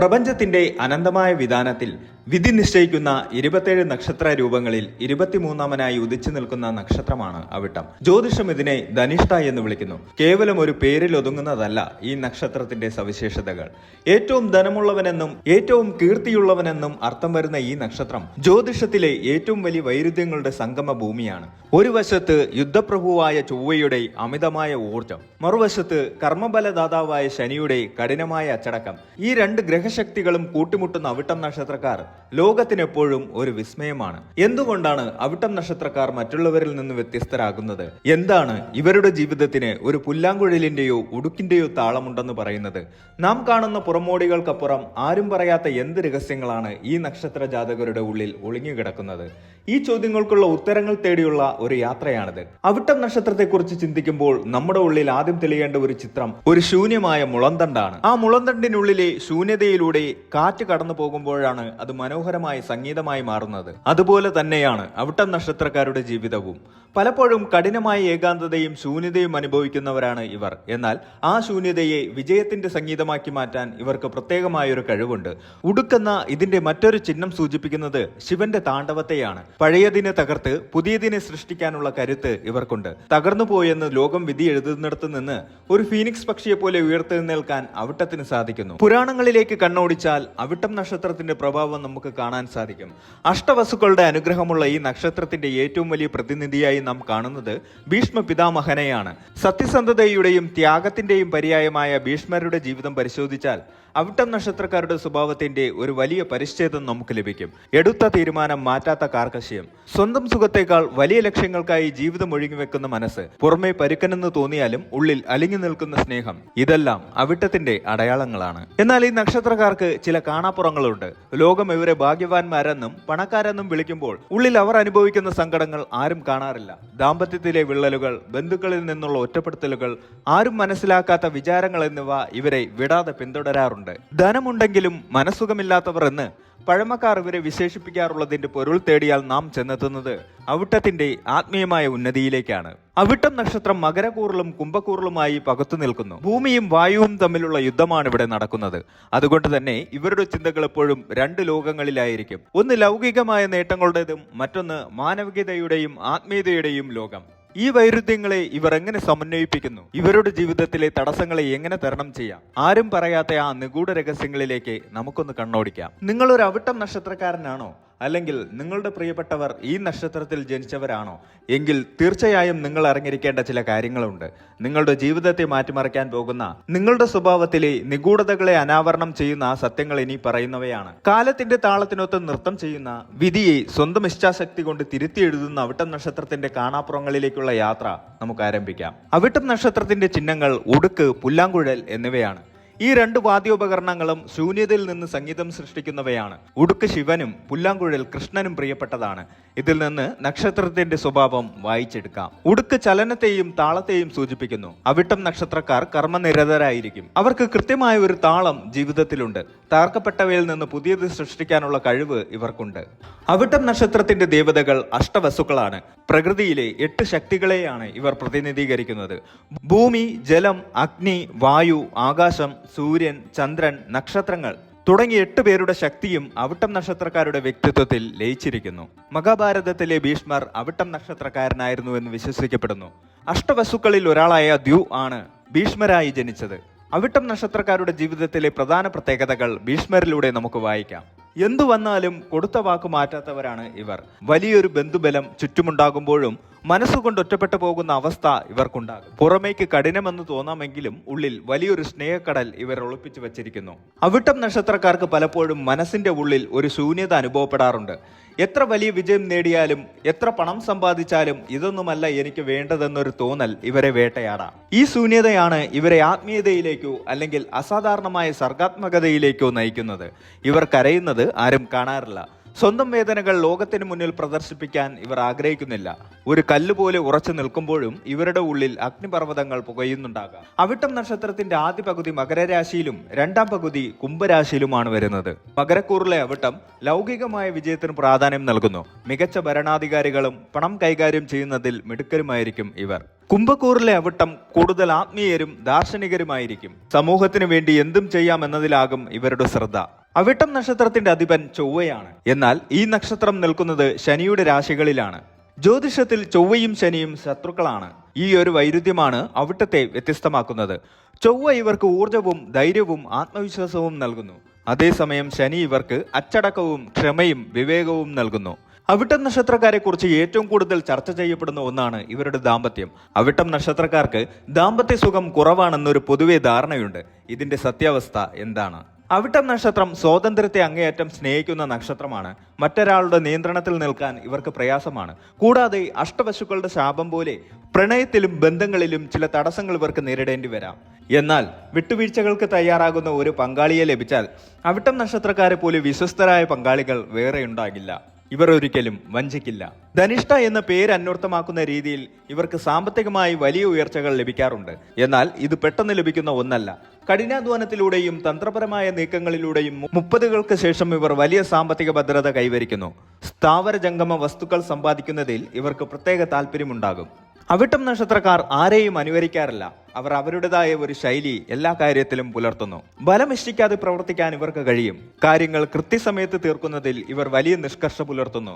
പ്രപഞ്ചത്തിന്റെ അനന്തമായ വിധാനത്തിൽ വിധി നിശ്ചയിക്കുന്ന ഇരുപത്തേഴ് നക്ഷത്ര രൂപങ്ങളിൽ ഇരുപത്തിമൂന്നാമനായി ഉദിച്ചു നിൽക്കുന്ന നക്ഷത്രമാണ് അവിട്ടം. ജ്യോതിഷം ഇതിനെ ധനിഷ്ഠ എന്ന് വിളിക്കുന്നു. കേവലം ഒരു പേരിൽ ഒതുങ്ങുന്നതല്ല ഈ നക്ഷത്രത്തിന്റെ സവിശേഷതകൾ. ഏറ്റവും ധനമുള്ളവനെന്നും ഏറ്റവും കീർത്തിയുള്ളവനെന്നും അർത്ഥം വരുന്ന ഈ നക്ഷത്രം ജ്യോതിഷത്തിലെ ഏറ്റവും വലിയ വൈരുദ്ധ്യങ്ങളുടെ സംഗമ ഭൂമിയാണ് ഒരു വശത്ത് യുദ്ധപ്രഭുവായ ചൊവ്വയുടെ അമിതമായ ഊർജം മറുവശത്ത് കർമ്മബലദാതാവായ ശനിയുടെ കഠിനമായ അച്ചടക്കം. ഈ രണ്ട് ഗ്രഹശക്തികളും കൂട്ടിമുട്ടുന്ന അവിട്ടം നക്ഷത്രക്കാർ ലോകത്തിനെപ്പോഴും ഒരു വിസ്മയമാണ്. എന്തുകൊണ്ടാണ് അവിട്ടം നക്ഷത്രക്കാർ മറ്റുള്ളവരിൽ നിന്ന് വ്യത്യസ്തരാകുന്നത്? എന്താണ് ഇവരുടെ ജീവിതത്തിന് ഒരു പുല്ലാങ്കുഴലിന്റെയോ ഉടുക്കിന്റെയോ താളമുണ്ടെന്ന് പറയുന്നത്? നാം കാണുന്ന പുറമോടികൾക്കപ്പുറം ആരും പറയാത്ത എന്ത് രഹസ്യങ്ങളാണ് ഈ നക്ഷത്ര ജാതകരുടെ ഉള്ളിൽ ഒളിഞ്ഞുകിടക്കുന്നത്? ഈ ചോദ്യങ്ങൾക്കുള്ള ഉത്തരങ്ങൾ തേടിയുള്ള ഒരു യാത്രയാണിത്. അവിട്ടം നക്ഷത്രത്തെക്കുറിച്ച് ചിന്തിക്കുമ്പോൾ നമ്മുടെ ഉള്ളിൽ ആദ്യം തെളിയേണ്ട ഒരു ചിത്രം ഒരു ശൂന്യമായ മുളന്തണ്ടാണ്. ആ മുളന്തണ്ടിനുള്ളിലെ ശൂന്യതയിലൂടെ കാറ്റ് കടന്നു പോകുമ്പോഴാണ് അത് മനോഹരമായ സംഗീതമായി മാറുന്നത്. അതുപോലെ തന്നെയാണ് അവിട്ടം നക്ഷത്രക്കാരുടെ ജീവിതവും. പലപ്പോഴും കഠിനമായ ഏകാന്തതയും ശൂന്യതയും അനുഭവിക്കുന്നവരാണ് ഇവർ. എന്നാൽ ആ ശൂന്യതയെ വിജയത്തിന്റെ സംഗീതമാക്കി മാറ്റാൻ ഇവർക്ക് പ്രത്യേകമായ ഒരു കഴിവുണ്ട്. ഉടുക്കുന്ന ഇതിന്റെ മറ്റൊരു ചിഹ്നം സൂചിപ്പിക്കുന്നത് ശിവന്റെ താണ്ഡവത്തെയാണ്. പഴയതിനെ തകർത്ത് പുതിയതിനെ സൃഷ്ടിക്കാനുള്ള കരുത്ത് ഇവർക്കുണ്ട്. തകർന്നു പോയെന്ന് ലോകം വിധി എഴുതുന്നിടത്ത് നിന്ന് ഒരു ഫീനിക്സ് പക്ഷിയെ പോലെ ഉയർത്തെഴുന്നേൽക്കാൻ അവിട്ടത്തിന് സാധിക്കുന്നു. പുരാണങ്ങളിലേക്ക് കണ്ണോടിച്ചാൽ അവിട്ടം നക്ഷത്രത്തിന്റെ പ്രഭാവം നമുക്ക് കാണാൻ സാധിക്കും. അഷ്ടവസുക്കളുടെ അനുഗ്രഹമുള്ള ഈ നക്ഷത്രത്തിന്റെ ഏറ്റവും വലിയ പ്രതിനിധിയായി നാം കാണുന്നത് ഭീഷ്മ പിതാമഹനെയാണ് സത്യസന്ധതയുടെയും ത്യാഗത്തിന്റെയും പര്യായമായ ഭീഷ്മരുടെ ജീവിതം പരിശോധിച്ചാൽ അവിട്ടം നക്ഷത്രക്കാരുടെ സ്വഭാവത്തിന്റെ ഒരു വലിയ പരിച്ഛേദം നമുക്ക് ലഭിക്കും. എടുത്ത തീരുമാനം മാറ്റാത്ത കാർക്കശ്യം. സ്വന്തം സുഖത്തേക്കാൾ വലിയ ലക്ഷ്യങ്ങൾക്കായി ജീവിതം ഒഴുകിവെക്കുന്ന മനസ്സ് പുറമെ പരുക്കനെന്ന് തോന്നിയാലും ഉള്ളിൽ അലിഞ്ഞു നിൽക്കുന്ന സ്നേഹം ഇതെല്ലാം അവിട്ടത്തിന്റെ അടയാളങ്ങളാണ്. എന്നാൽ ഈ നക്ഷത്രക്കാർക്ക് ചില കാണാപ്പുറങ്ങളുണ്ട്. ലോകം ഇവരെ ഭാഗ്യവാന്മാരെന്നും പണക്കാരെന്നും വിളിക്കുമ്പോൾ ഉള്ളിൽ അവർ അനുഭവിക്കുന്ന സങ്കടങ്ങൾ ആരും കാണാറില്ല. ദാമ്പത്യത്തിലെ വിള്ളലുകൾ ബന്ധുക്കളിൽ നിന്നുള്ള ഒറ്റപ്പെടുത്തലുകൾ ആരും മനസ്സിലാക്കാത്ത വിചാരങ്ങൾ എന്നിവ ഇവരെ വിടാതെ പിന്തുടരാറുണ്ട്. ധനമുണ്ടെങ്കിലും മനസ്സുഖമില്ലാത്തവർ എന്ന് പഴമക്കാർ ഇവരെ വിശേഷിപ്പിക്കാറുള്ളതിന്റെ പൊരുൾ തേടിയാൽ നാം ചെന്നെത്തുന്നത് അവിട്ടത്തിന്റെ ആത്മീയമായ ഉന്നതിയിലേക്കാണ്. അവിട്ടം നക്ഷത്രം മകരക്കൂറിലും കുംഭക്കൂറിലുമായി പകത്തു നിൽക്കുന്നു. ഭൂമിയും വായുവും തമ്മിലുള്ള യുദ്ധമാണ് ഇവിടെ നടക്കുന്നത്. അതുകൊണ്ട് തന്നെ ഇവരുടെ ചിന്തകൾ എപ്പോഴും രണ്ട് ലോകങ്ങളിലായിരിക്കും. ഒന്ന് ലൗകികമായ നേട്ടങ്ങളുടേതും മറ്റൊന്ന് മാനവികതയുടെയും ആത്മീയതയുടെയും ലോകം. ഈ വൈരുദ്ധ്യങ്ങളെ ഇവർ എങ്ങനെ സമന്വയിപ്പിക്കുന്നു? ഇവരുടെ ജീവിതത്തിലെ തടസ്സങ്ങളെ എങ്ങനെ തരണം ചെയ്യാം? ആരും പറയാത്ത ആ നിഗൂഢ രഹസ്യങ്ങളിലേക്ക് നമുക്കൊന്ന് കണ്ണോടിക്കാം. നിങ്ങളൊരു അവിട്ടം നക്ഷത്രക്കാരനാണോ? അല്ലെങ്കിൽ നിങ്ങളുടെ പ്രിയപ്പെട്ടവർ ഈ നക്ഷത്രത്തിൽ ജനിച്ചവരാണോ? എങ്കിൽ തീർച്ചയായും നിങ്ങൾ അറിഞ്ഞിരിക്കേണ്ട ചില കാര്യങ്ങളുണ്ട്. നിങ്ങളുടെ ജീവിതത്തെ മാറ്റിമറിക്കാൻ പോകുന്ന നിങ്ങളുടെ സ്വഭാവത്തിലെ നിഗൂഢതകളെ അനാവരണം ചെയ്യുന്ന ആ സത്യങ്ങൾ ഇനി പറയുന്നവയാണ്. കാലത്തിന്റെ താളത്തിനൊത്ത് നൃത്തം ചെയ്യുന്ന വിധിയെ സ്വന്തം ഇച്ഛാശക്തി കൊണ്ട് തിരുത്തി എഴുതുന്ന അവിട്ടം നക്ഷത്രത്തിന്റെ കാണാപ്പുറങ്ങളിലേക്കുള്ള യാത്ര നമുക്ക് ആരംഭിക്കാം. അവിട്ടം നക്ഷത്രത്തിന്റെ ചിഹ്നങ്ങൾ ഉടുക്ക് പുല്ലാങ്കുഴൽ എന്നിവയാണ്. ഈ രണ്ട് വാദ്യോപകരണങ്ങളും ശൂന്യതയിൽ നിന്ന് സംഗീതം സൃഷ്ടിക്കുന്നവയാണ്. ഉടുക്ക് ശിവനും പുല്ലാങ്കുഴൽ കൃഷ്ണനും പ്രിയപ്പെട്ടതാണ്. ഇതിൽ നിന്ന് നക്ഷത്രത്തിന്റെ സ്വഭാവം വായിച്ചെടുക്കാം. ഉടുക്ക് ചലനത്തെയും താളത്തെയും സൂചിപ്പിക്കുന്നു. അവിട്ടം നക്ഷത്രക്കാർ കർമ്മനിരതരായിരിക്കും. അവർക്ക് കൃത്യമായ ഒരു താളം ജീവിതത്തിലുണ്ട്. താർക്കപ്പെട്ടവയിൽ നിന്ന് പുതിയത് സൃഷ്ടിക്കാനുള്ള കഴിവ് ഇവർക്കുണ്ട്. അവിട്ടം നക്ഷത്രത്തിന്റെ ദേവതകൾ അഷ്ടവസ്തുക്കളാണ്. പ്രകൃതിയിലെ എട്ട് ശക്തികളെയാണ് ഇവർ പ്രതിനിധീകരിക്കുന്നത്. ഭൂമി ജലം അഗ്നി വായു ആകാശം സൂര്യൻ ചന്ദ്രൻ നക്ഷത്രങ്ങൾ തുടങ്ങി എട്ട് പേരുടെ ശക്തിയും അവിട്ടം നക്ഷത്രക്കാരുടെ വ്യക്തിത്വത്തിൽ ലയിച്ചിരിക്കുന്നു. മഹാഭാരതത്തിലെ ഭീഷ്മർ അവിട്ടം നക്ഷത്രക്കാരനായിരുന്നു എന്ന് വിശ്വസിക്കപ്പെടുന്നു. അഷ്ടവസുക്കളിൽ ഒരാളായ ദ്യു ആണ് ഭീഷ്മരായി ജനിച്ചത്. അവിട്ടം നക്ഷത്രക്കാരുടെ ജീവിതത്തിലെ പ്രധാന പ്രത്യേകതകൾ ഭീഷ്മരിലൂടെ നമുക്ക് വായിക്കാം. എന്തു വന്നാലും കൊടുത്ത വാക്ക് മാറ്റാത്തവരാണ് ഇവർ. വലിയൊരു ബന്ധുബലം ചുറ്റുമുണ്ടാകുമ്പോഴും മനസ്സുകൊണ്ട് ഒറ്റപ്പെട്ടു പോകുന്ന അവസ്ഥ ഇവർക്കുണ്ടാകും. പുറമേക്ക് കഠിനമെന്ന് തോന്നാമെങ്കിലും ഉള്ളിൽ വലിയൊരു സ്നേഹക്കടൽ ഇവർ ഒളിപ്പിച്ചു വച്ചിരിക്കുന്നു. അവിട്ടം നക്ഷത്രക്കാർക്ക് പലപ്പോഴും മനസ്സിന്റെ ഉള്ളിൽ ഒരു ശൂന്യത അനുഭവപ്പെടാറുണ്ട്. എത്ര വലിയ വിജയം നേടിയാലും എത്ര പണം സമ്പാദിച്ചാലും ഇതൊന്നുമല്ല എനിക്ക് വേണ്ടതെന്നൊരു തോന്നൽ ഇവരെ വേട്ടയാടാം. ഈ ശൂന്യതയാണ് ഇവരെ ആത്മീയതയിലേക്കോ അല്ലെങ്കിൽ അസാധാരണമായ സർഗാത്മകതയിലേക്കോ നയിക്കുന്നത്. ഇവർ കരയുന്നത് ആരും കാണാറില്ല. സ്വന്തം വേദനകൾ ലോകത്തിന് മുന്നിൽ പ്രദർശിപ്പിക്കാൻ ഇവർ ആഗ്രഹിക്കുന്നില്ല. ഒരു കല്ലുപോലെ ഉറച്ചു നിൽക്കുമ്പോഴും ഇവരുടെ ഉള്ളിൽ അഗ്നിപർവതങ്ങൾ പുകയുന്നുണ്ടാകാം. അവിട്ടം നക്ഷത്രത്തിന്റെ ആദ്യ പകുതി മകരരാശിയിലും രണ്ടാം പകുതി കുംഭരാശിയിലുമാണ് വരുന്നത്. മകരക്കൂറിലെ അവിട്ടം ലൗകികമായ വിജയത്തിന് പ്രാധാന്യം നൽകുന്നു. മികച്ച ഭരണാധികാരികളും പണം കൈകാര്യം ചെയ്യുന്നതിൽ മിടുക്കരുമായിരിക്കും ഇവർ. കുംഭക്കൂറിലെ അവിട്ടം കൂടുതൽ ആത്മീയരും ദാർശനികരുമായിരിക്കും. സമൂഹത്തിന് വേണ്ടി എന്തും ചെയ്യാമെന്നതിലാകും ഇവരുടെ ശ്രദ്ധ. അവിട്ടം നക്ഷത്രത്തിന്റെ അധിപൻ ചൊവ്വയാണ്. എന്നാൽ ഈ നക്ഷത്രം നിൽക്കുന്നത് ശനിയുടെ രാശികളിലാണ്. ജ്യോതിഷത്തിൽ ചൊവ്വയും ശനിയും ശത്രുക്കളാണ്. ഈ ഒരു വൈരുദ്ധ്യമാണ് അവിട്ടത്തെ വ്യത്യസ്തമാക്കുന്നത്. ചൊവ്വ ഇവർക്ക് ഊർജവും ധൈര്യവും ആത്മവിശ്വാസവും നൽകുന്നു. അതേസമയം ശനി ഇവർക്ക് അച്ചടക്കവും ക്ഷമയും വിവേകവും നൽകുന്നു. അവിട്ടം നക്ഷത്രക്കാരെ കുറിച്ച് ഏറ്റവും കൂടുതൽ ചർച്ച ചെയ്യപ്പെടുന്ന ഒന്നാണ് ഇവരുടെ ദാമ്പത്യം. അവിട്ടം നക്ഷത്രക്കാർക്ക് ദാമ്പത്യ സുഖം കുറവാണെന്നൊരു പൊതുവെ ധാരണയുണ്ട്. ഇതിന്റെ സത്യാവസ്ഥ എന്താണ്? അവിട്ടം നക്ഷത്രം സ്വാതന്ത്ര്യത്തെ അങ്ങേയറ്റം സ്നേഹിക്കുന്ന നക്ഷത്രമാണ്. മറ്റൊരാളുടെ നിയന്ത്രണത്തിൽ നിൽക്കാൻ ഇവർക്ക് പ്രയാസമാണ്. കൂടാതെ അഷ്ടവശുക്കളുടെ ശാപം പോലെ പ്രണയത്തിലും ബന്ധങ്ങളിലും ചില തടസ്സങ്ങൾ ഇവർക്ക് നേരിടേണ്ടി വരാം. എന്നാൽ വിട്ടുവീഴ്ചകൾക്ക് തയ്യാറാകുന്ന ഒരു പങ്കാളിയെ ലഭിച്ചാൽ അവിട്ടം നക്ഷത്രക്കാരെ പോലെ വിശ്വസ്തരായ പങ്കാളികൾ വേറെ ഉണ്ടാകില്ല. ഇവർ ഒരിക്കലും വഞ്ചിക്കില്ല. ധനിഷ്ഠ എന്ന പേര് അന്വർത്ഥമാക്കുന്ന രീതിയിൽ ഇവർക്ക് സാമ്പത്തികമായി വലിയ ഉയർച്ചകൾ ലഭിക്കാറുണ്ട്. എന്നാൽ ഇത് പെട്ടെന്ന് ലഭിക്കുന്ന ഒന്നല്ല. കഠിനാധ്വാനത്തിലൂടെയും തന്ത്രപരമായ നീക്കങ്ങളിലൂടെയും മുപ്പതുകൾക്ക് ശേഷം ഇവർ വലിയ സാമ്പത്തിക ഭദ്രത കൈവരിക്കുന്നു. സ്ഥാവര ജംഗമ വസ്തുക്കൾ സമ്പാദിക്കുന്നതിൽ ഇവർക്ക് പ്രത്യേക താല്പര്യമുണ്ടാകും അവിട്ടം നക്ഷത്രക്കാർ ആരെയും അനുകരിക്കാറില്ല. അവർ അവരുടേതായ ഒരു ശൈലി എല്ലാ കാര്യത്തിലും പുലർത്തുന്നു. ബലമിഷ്ടിക്കാതെ പ്രവർത്തിക്കാൻ ഇവർക്ക് കഴിയും. കാര്യങ്ങൾ കൃത്യസമയത്ത് തീർക്കുന്നതിൽ ഇവർ വലിയ നിഷ്കർഷ പുലർത്തുന്നു.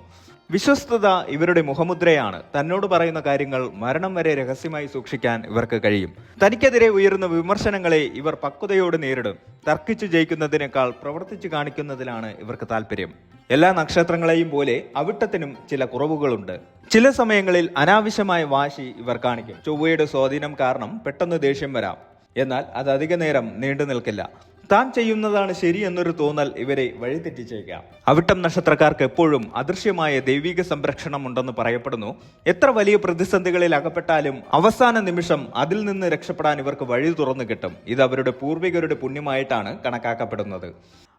വിശ്വസ്തത ഇവരുടെ മുഖമുദ്രയാണ്. തന്നോട് പറയുന്ന കാര്യങ്ങൾ മരണം വരെ രഹസ്യമായി സൂക്ഷിക്കാൻ ഇവർക്ക് കഴിയും. തനിക്കെതിരെ ഉയരുന്ന വിമർശനങ്ങളെ ഇവർ പക്വതയോട് നേരിടും. തർക്കിച്ചു ജയിക്കുന്നതിനേക്കാൾ പ്രവർത്തിച്ചു കാണിക്കുന്നതിലാണ് ഇവർക്ക് താല്പര്യം എല്ലാ നക്ഷത്രങ്ങളെയും പോലെ അവിട്ടത്തിനും ചില കുറവുകളുണ്ട്. ചില സമയങ്ങളിൽ അനാവശ്യമായ വാശി ഇവർ കാണിക്കും. ചൊവ്വയുടെ സ്വാധീനം കാരണം പെട്ടെന്ന് ദേഷ്യം വരാം. എന്നാൽ അത് അധിക നേരം നീണ്ടു നിൽക്കില്ല. താൻ ചെയ്യുന്നതാണ് ശരി എന്നൊരു തോന്നൽ ഇവരെ വഴിതെറ്റിച്ചേക്കാം അവിട്ടം നക്ഷത്രക്കാർക്ക് എപ്പോഴും അദൃശ്യമായ ദൈവിക സംരക്ഷണം ഉണ്ടെന്ന് പറയപ്പെടുന്നു. എത്ര വലിയ പ്രതിസന്ധികളിൽ അകപ്പെട്ടാലും അവസാന നിമിഷം അതിൽ നിന്ന് രക്ഷപ്പെടാൻ ഇവർക്ക് വഴി തുറന്നു കിട്ടും. ഇത് അവരുടെ പൂർവികരുടെ പുണ്യമായിട്ടാണ് കണക്കാക്കപ്പെടുന്നത്.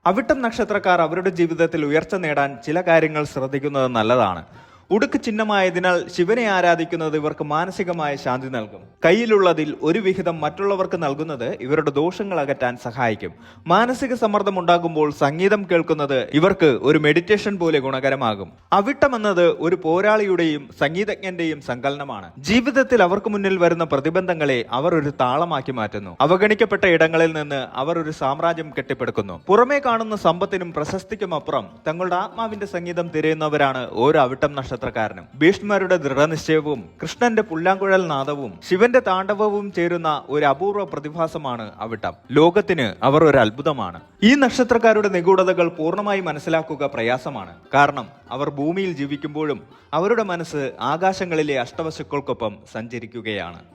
അവിട്ടം നക്ഷത്രക്കാർ അവരുടെ ജീവിതത്തിൽ ഉയർച്ച നേടാൻ ചില കാര്യങ്ങൾ ശ്രദ്ധിക്കുന്നത് നല്ലതാണ്. ഉടുക്ക് ചിഹ്നമായതിനാൽ ശിവനെ ആരാധിക്കുന്നത് ഇവർക്ക് മാനസികമായ ശാന്തി നൽകും. കയ്യിലുള്ളതിൽ ഒരു വിഹിതം മറ്റുള്ളവർക്ക് നൽകുന്നത് ഇവരുടെ ദോഷങ്ങൾ അകറ്റാൻ സഹായിക്കും. മാനസിക സമ്മർദ്ദം ഉണ്ടാകുമ്പോൾ സംഗീതം കേൾക്കുന്നത് ഇവർക്ക് ഒരു മെഡിറ്റേഷൻ പോലെ ഗുണകരമാകും. അവിട്ടം എന്നത് ഒരു പോരാളിയുടെയും സംഗീതജ്ഞന്റെയും സങ്കലനമാണ്. ജീവിതത്തിൽ അവർക്ക് മുന്നിൽ വരുന്ന പ്രതിബന്ധങ്ങളെ അവർ ഒരു താളമാക്കി മാറ്റുന്നു. അവഗണിക്കപ്പെട്ട ഇടങ്ങളിൽ നിന്ന് അവർ ഒരു സാമ്രാജ്യം കെട്ടിപ്പടുക്കുന്നു. പുറമേ കാണുന്ന സമ്പത്തിനും പ്രശസ്തിക്കും അപ്പുറം തങ്ങളുടെ ആത്മാവിന്റെ സംഗീതം തിരയുന്നവരാണ് ഓരോ അവിട്ടം നക്ഷത്രക്കാരനും ഭീഷ്മരുടെ ദൃഢനിശ്ചയവും കൃഷ്ണന്റെ പുല്ലാങ്കുഴൽ നാദവും ശിവന്റെ താണ്ഡവവും ചേരുന്ന ഒരു അപൂർവ പ്രതിഭാസമാണ് അവിട്ടം. ലോകത്തിന് അവർ ഒരു അത്ഭുതമാണ്. ഈ നക്ഷത്രക്കാരുടെ നിഗൂഢതകൾ പൂർണമായി മനസ്സിലാക്കുക പ്രയാസമാണ്. കാരണം അവർ ഭൂമിയിൽ ജീവിക്കുമ്പോഴും അവരുടെ മനസ്സ് ആകാശങ്ങളിലെ അഷ്ടവശുക്കൾക്കൊപ്പം സഞ്ചരിക്കുകയാണ്.